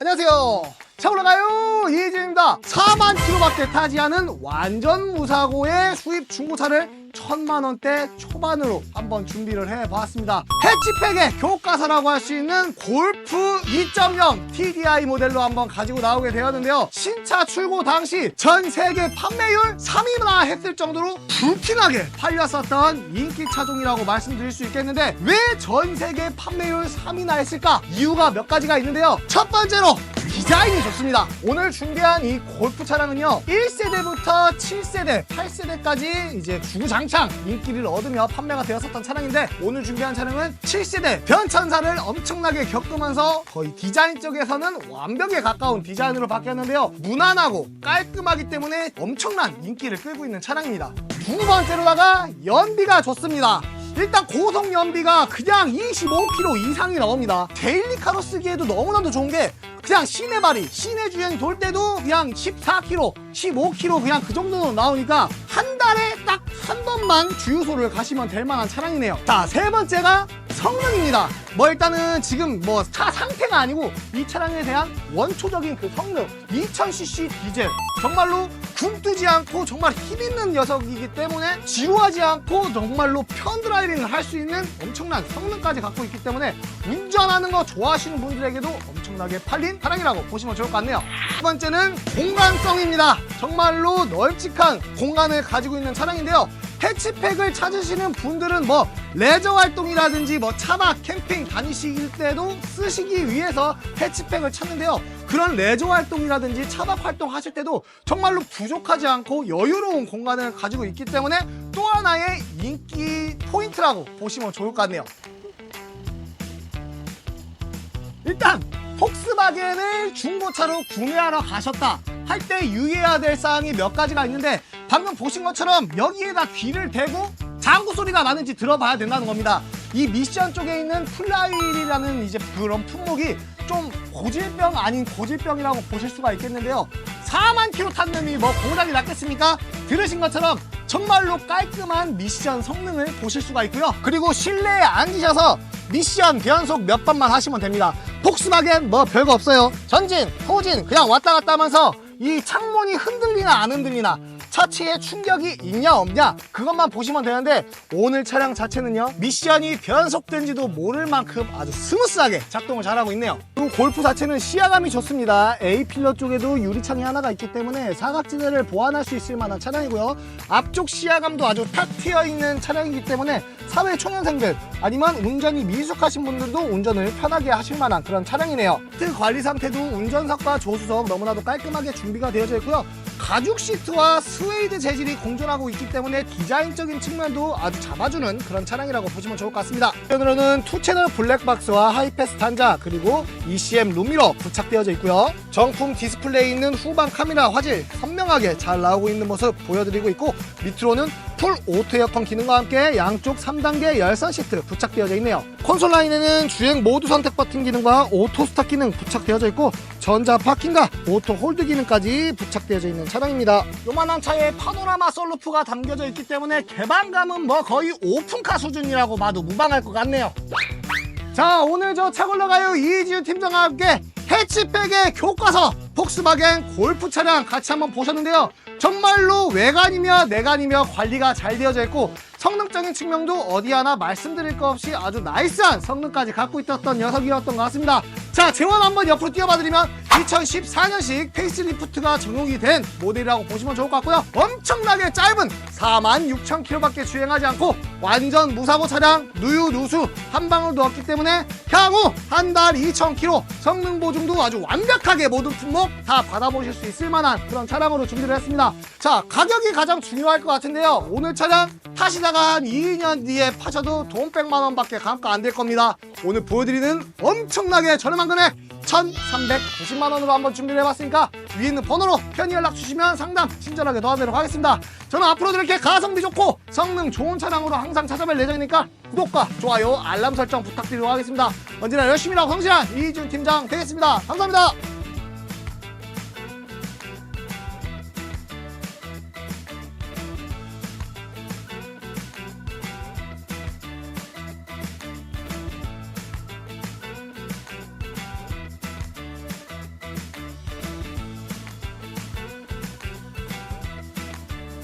안녕하세요. 차 올라가요 이혜진입니다. 4만 킬로밖에 타지 않은 완전 무사고의 수입 중고차를 천만 원대 초반으로 한번 준비를 해봤습니다. 해치팩의 교과서라고 할 수 있는 골프 2.0 TDI 모델로 한번 가지고 나오게 되었는데요. 신차 출고 당시 전 세계 판매율 3위나 했을 정도로 불티나게 팔렸었던 인기 차종이라고 말씀드릴 수 있겠는데 왜 전 세계 판매율 3위나 했을까? 이유가 몇 가지가 있는데요. 첫 번째로 디자인이 좋습니다. 오늘 준비한 이 골프 차량은요, 1세대부터 7세대, 8세대까지 이제 주구장창 인기를 얻으며 판매가 되었었던 차량인데, 오늘 준비한 차량은 7세대 변천사를 엄청나게 겪으면서 거의 디자인 쪽에서는 완벽에 가까운 디자인으로 바뀌었는데요. 무난하고 깔끔하기 때문에 엄청난 인기를 끌고 있는 차량입니다. 두 번째로다가 연비가 좋습니다. 일단 고속 연비가 그냥 25km 이상이 나옵니다. 데일리카로 쓰기에도 너무나도 좋은 게 그냥 시내 발이 시내 주행 돌 때도 그냥 14km, 15km 그냥 그 정도 나오니까 한 달에 딱 한 번만 주유소를 가시면 될 만한 차량이네요. 자, 세 번째가 성능입니다. 뭐 일단은 지금 뭐 차 상태가 아니고 이 차량에 대한 원초적인 그 성능 2000cc 디젤 정말로 굼뜨지 않고 정말 힘있는 녀석이기 때문에 지루하지 않고 정말로 편 드라이빙을 할 수 있는 엄청난 성능까지 갖고 있기 때문에 운전하는 거 좋아하시는 분들에게도 엄청나게 팔린 차량이라고 보시면 좋을 것 같네요. 두 번째는 공간성입니다. 정말로 널찍한 공간을 가지고 있는 차량인데요. 해치팩을 찾으시는 분들은 뭐 레저 활동이라든지 뭐 차박 캠핑 다니실 때도 쓰시기 위해서 해치팩을 찾는데요. 그런 레저 활동이라든지 차박 활동 하실 때도 정말로 부족하지 않고 여유로운 공간을 가지고 있기 때문에 또 하나의 인기 포인트라고 보시면 좋을 것 같네요. 일단 폭스바겐을 중고차로 구매하러 가셨다 할 때 유의해야 될 사항이 몇 가지가 있는데 방금 보신 것처럼 여기에다 귀를 대고 장구 소리가 나는지 들어봐야 된다는 겁니다. 이 미션 쪽에 있는 플라이라는 이제 그런 품목이 좀 고질병 아닌 고질병이라고 보실 수가 있겠는데요. 4만 킬로 탄 놈이 뭐 고장이 났겠습니까? 들으신 것처럼 정말로 깔끔한 미션 성능을 보실 수가 있고요. 그리고 실내에 앉으셔서 미션 변속 몇 번만 하시면 됩니다. 폭스바겐 뭐 별거 없어요. 전진, 후진 그냥 왔다 갔다 하면서 이 창문이 흔들리나 안 흔들리나 차체에 충격이 있냐 없냐 그것만 보시면 되는데 오늘 차량 자체는요 미션이 변속된지도 모를 만큼 아주 스무스하게 작동을 잘하고 있네요. 그리고 골프 자체는 시야감이 좋습니다. A필러 쪽에도 유리창이 하나가 있기 때문에 사각지대를 보완할 수 있을 만한 차량이고요. 앞쪽 시야감도 아주 탁 트여 있는 차량이기 때문에 사회 초년생들 아니면 운전이 미숙하신 분들도 운전을 편하게 하실 만한 그런 차량이네요. 시트 관리 상태도 운전석과 조수석 너무나도 깔끔하게 준비가 되어져 있고요. 가죽 시트와 스 웨이드 재질이 공존하고 있기 때문에 디자인적인 측면도 아주 잡아주는 그런 차량이라고 보시면 좋을 것 같습니다. 한편으로는 투채널 블랙박스와 하이패스 단자 그리고 ECM 룸미러 부착되어져 있고요. 정품 디스플레이 있는 후방 카메라 화질 선명하게 잘 나오고 있는 모습 보여드리고 있고 밑으로는 풀 오토 에어컨 기능과 함께 양쪽 3단계 열선 시트 부착되어져 있네요. 콘솔 라인에는 주행 모드 선택 버튼 기능과 오토 스타트 기능 부착되어져 있고 전자 파킹과 오토 홀드 기능까지 부착되어져 있는 차량입니다. 요만한 차에 파노라마 썰루프가 담겨져 있기 때문에 개방감은 뭐 거의 오픈카 수준이라고 봐도 무방할 것 같네요. 자 오늘 저 차 골러가요 이지우 팀장과 함께 해치백의 교과서 폭스바겐 골프 차량 같이 한번 보셨는데요. 정말로 외관이며 내관이며 관리가 잘 되어져 있고 성능적인 측면도 어디 하나 말씀드릴 거 없이 아주 나이스한 성능까지 갖고 있었던 녀석이었던 것 같습니다. 자 재원 한번 옆으로 띄워봐드리면 2014년식 페이스리프트가 적용이 된 모델이라고 보시면 좋을 것 같고요. 엄청나게 짧은 46,000km밖에 주행하지 않고 완전 무사고 차량 누유 누수 한 방울도 없기 때문에 향후 한 달 2,000km 성능 보증도 아주 완벽하게 모든 품목 다 받아보실 수 있을 만한 그런 차량으로 준비를 했습니다. 자 가격이 가장 중요할 것 같은데요. 오늘 차량 타시다가 한 2년 뒤에 파셔도 돈 100만 원밖에 감가 안 될 겁니다. 오늘 보여드리는 엄청나게 저렴한 금액 1,390만 원으로 한번 준비를 해봤으니까 위에 있는 번호로 편히 연락 주시면 상담 친절하게 도와드리도록 하겠습니다. 저는 앞으로도 이렇게 가성비 좋고 성능 좋은 차량으로 항상 찾아뵐 예정이니까 구독과 좋아요, 알람 설정 부탁드리도록 하겠습니다. 언제나 열심히 일하고 성실한 이준 팀장 되겠습니다. 감사합니다.